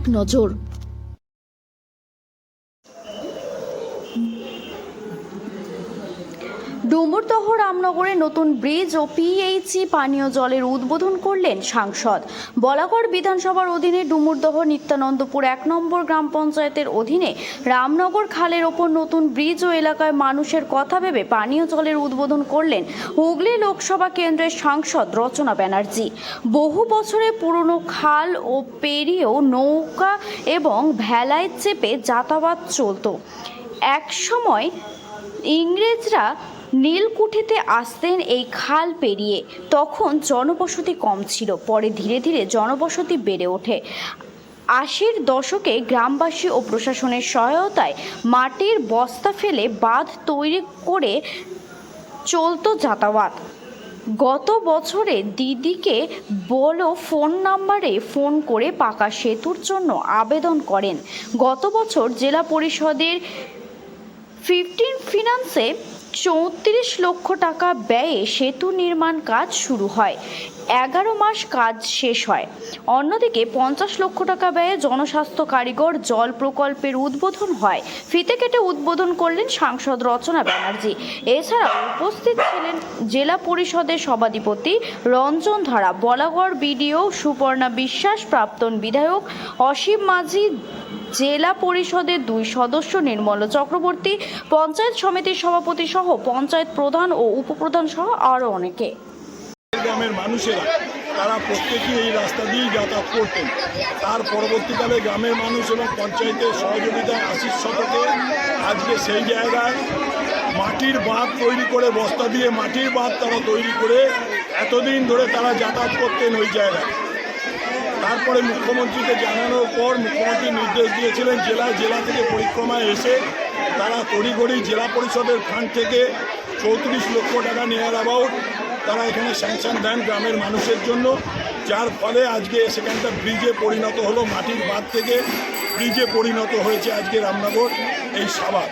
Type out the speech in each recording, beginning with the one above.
এক নজর। ডুমুরদহ রামনগরে নতুন ব্রিজ ও পিএইচি পানীয় জলের উদ্বোধন করলেন সাংসদ। বলাগড় বিধানসভার অধীনে ডুমুরদহ নিত্যানন্দপুর এক নম্বর গ্রাম পঞ্চায়েতের অধীনে রামনগর খালের ওপর নতুন ব্রিজ ও এলাকায় মানুষের কথা ভেবে পানীয় জলের উদ্বোধন করলেন হুগলি লোকসভা কেন্দ্রের সাংসদ রচনা ব্যানার্জি। বহু বছরের পুরনো খাল ও পেরিয়েও নৌকা এবং ভেলায় চেপে যাতায়াত চলতো। এক সময় ইংরেজরা নীলকুঠিতে আসতেন এই খাল পেরিয়ে। তখন জনবসতি কম ছিল, পরে ধীরে ধীরে জনবসতি বেড়ে ওঠে। আশির দশকে গ্রামবাসী ও প্রশাসনের সহায়তায় মাটির বস্তা ফেলে বাঁধ তৈরি করে চলতো যাতায়াত। গত বছরে দিদিকে বলো ফোন নাম্বারে ফোন করে পাকা সেতুর জন্য আবেদন করেন। গত বছর জেলা পরিষদের ফিফটিন ফিনান্সে চৌত্রিশ লক্ষ টাকা ব্যয়ে সেতু নির্মাণ কাজ শুরু হয়। এগারো মাস কাজ শেষ হয়। অন্যদিকে পঞ্চাশ লক্ষ টাকা ব্যয়ে জনস্বাস্থ্য কারিগর জল প্রকল্পের উদ্বোধন হয়। ফিতে কেটে উদ্বোধন করলেন সাংসদ রচনা ব্যানার্জি। এছাড়াও উপস্থিত ছিলেন জেলা পরিষদের সভাধিপতি রঞ্জন ধারা, বলাগড় বিডিও সুপর্ণা বিশ্বাস, প্রাক্তন বিধায়ক অসীম মাঝি, জেলা পরিষদের দুই সদস্য নির্মল চক্রবর্তী, পঞ্চায়েত সমিতির সভাপতি সহ পঞ্চায়েত প্রধান ও উপপ্রধান সহ আরও অনেকে। গ্রামের মানুষেরা, তারা প্রত্যেকেই এই রাস্তা দিয়েই যাতায়াত করতেন। তার পরবর্তীকালে গ্রামের মানুষ এবং পঞ্চায়েতের সহযোগিতায় আশির শতকে আজকে সেই জায়গায় মাটির বাঁধ তৈরি করে, বস্তা দিয়ে মাটির বাঁধ তারা তৈরি করে এতদিন ধরে তারা যাতায়াত করতেন ওই জায়গায়। তারপরে মুখ্যমন্ত্রীকে জানানোর পর মুখ্যমন্ত্রী নির্দেশ দিয়েছিলেন, জেলা জেলা থেকে পরিক্রমায় এসে তারা তড়িঘড়ি জেলা পরিষদের ফান্ড থেকে চৌত্রিশ লক্ষ টাকা নেওয়ার অ্যাবাউট তারা এখানে স্যাংশন দেন গ্রামের মানুষের জন্য, যার ফলে আজকে সেখানটা ব্রিজে পরিণত হলো, মাটির বাঁধ থেকে ব্রিজে পরিণত হয়েছে আজকে রামনগর, এই সাবাদ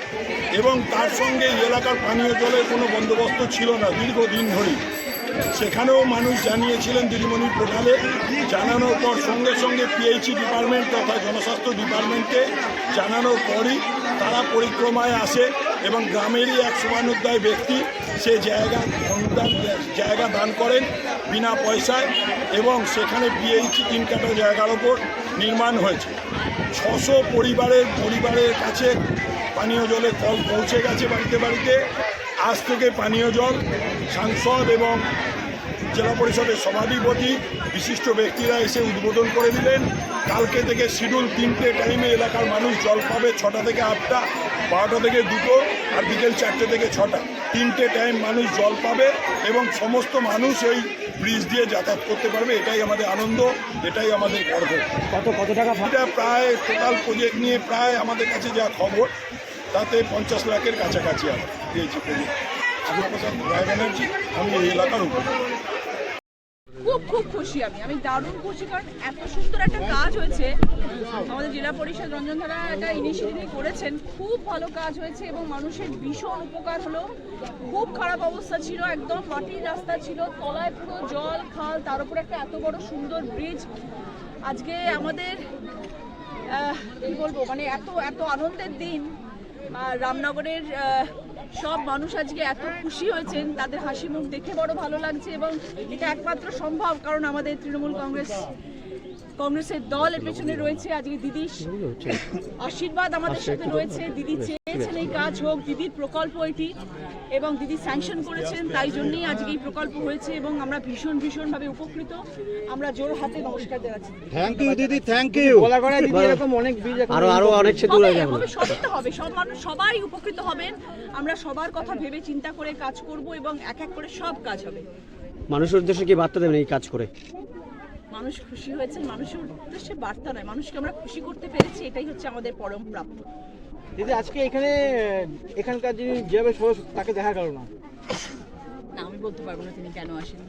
এবং তার সঙ্গে এই এলাকার পানীয় জলের কোনো বন্দোবস্ত ছিল না দীর্ঘদিন ধরেই। সেখানেও মানুষ জানিয়েছিলেন দিদিমণি পোর্টালে জানানোর পর সঙ্গে সঙ্গে পিএইচই ডিপার্টমেন্ট তথা জনস্বাস্থ্য ডিপার্টমেন্টকে জানানোর পরই তারা পরিক্রমায় আসে। এবং গ্রামেরই এক শুভানুদ্দায় ব্যক্তি, সে জায়গা অনুদান জায়গা দান করেন বিনা পয়সায় এবং সেখানে বিএইচি তিন কাটা জায়গার ওপর নির্মাণ হয়েছে। ছশো পরিবারের পরিবারের কাছে পানীয় জলে কল পৌঁছে গেছে বাড়িতে বাড়িতে। আজ থেকে পানীয় জল সাংসদ এবং জেলা পরিষদের সভাধিপতি বিশিষ্ট ব্যক্তিরা এসে উদ্বোধন করে দিলেন। কালকে থেকে শিডিউল তিনটে টাইমে এলাকার মানুষ জল পাবে ছটা থেকে আটটা বারোটা থেকে দুটো আর বিকেল চারটে থেকে ছটা। তিনটে টাইম মানুষ জল পাবে এবং সমস্ত মানুষ এই ব্রিজ দিয়ে যাতায়াত করতে পারবে। এটাই আমাদের আনন্দ এটাই আমাদের গর্ব। কত কত টাকা এটা প্রায় টোটাল প্রজেক্ট নিয়ে প্রায় আমাদের কাছে যা খবর তাতে পঞ্চাশ লাখের কাছাকাছি আমরা পেয়েছি প্রজেক্ট আমি এই এলাকার উপর। খুব খুব খুশি আমি। আমি দারুণ খুশি, কারণ এত সুন্দর একটা কাজ হয়েছে। আমাদের জেলা পরিষদ রঞ্জন ধারা একটা ইনিশিয়েটিভ করেছেন। খুব ভালো কাজ হয়েছে এবং মানুষের ভীষণ উপকার হলো। খুব খারাপ অবস্থা ছিল, একদম মাটির রাস্তা ছিল, তলায় পুরো জল, খাল, তার উপর একটা এত বড় সুন্দর ব্রিজ আজকে আমাদের কি বলব মানে এত এত আনন্দের দিন। রামনগরের সব মানুষ আজকে এত খুশি হয়েছেন, তাদের হাসি মুখ দেখে বড় ভালো লাগছে এবং এটা একমাত্র সম্ভব, কারণ আমাদের তৃণমূল কংগ্রেস কংগ্রেসের দল এর পেছনে রয়েছে আজকে দিদির আশীর্বাদ আমাদের সাথে রয়েছে। দিদি চেয়েছেন এই কাজ হোক দিদির প্রকল্প এটি এবং দিদি স্যাংশন করেছেন তাই জন্যই আজকে এই প্রকল্প হয়েছে এবং আমরা ভীষণ ভীষণভাবে উপকৃত। আমরা জোর হাতে নমস্কার জানাচ্ছি। থ্যাংক ইউ দিদি থ্যাংক ইউ বলাগড়ে দিদি এরকম অনেক বীজ আরও আরও অনেক হবে, রয়েছে হবে, সবই তো হবে। সব মানুষ সবাই উপকৃত হবেন। আমরা সবার কথা ভেবে চিন্তা করে কাজ করব এবং এক এক করে সব কাজ হবে। মানুষের উদ্দেশ্যে কি বার্তা দেবেন এই কাজ করে? মানুষ খুশি হয়েছে মানুষের উদ্দেশ্যে বার্তা নয় মানুষকে আমরা খুশি করতে পেরেছি এটাই হচ্ছে আমাদের পরম প্রাপ্ত দিদি আজকে এখানে এখানকার যিনি যেভাবে সদস্য তাকে দেখা গেল না না আমি বলতে পারব না তিনি কেন আসেন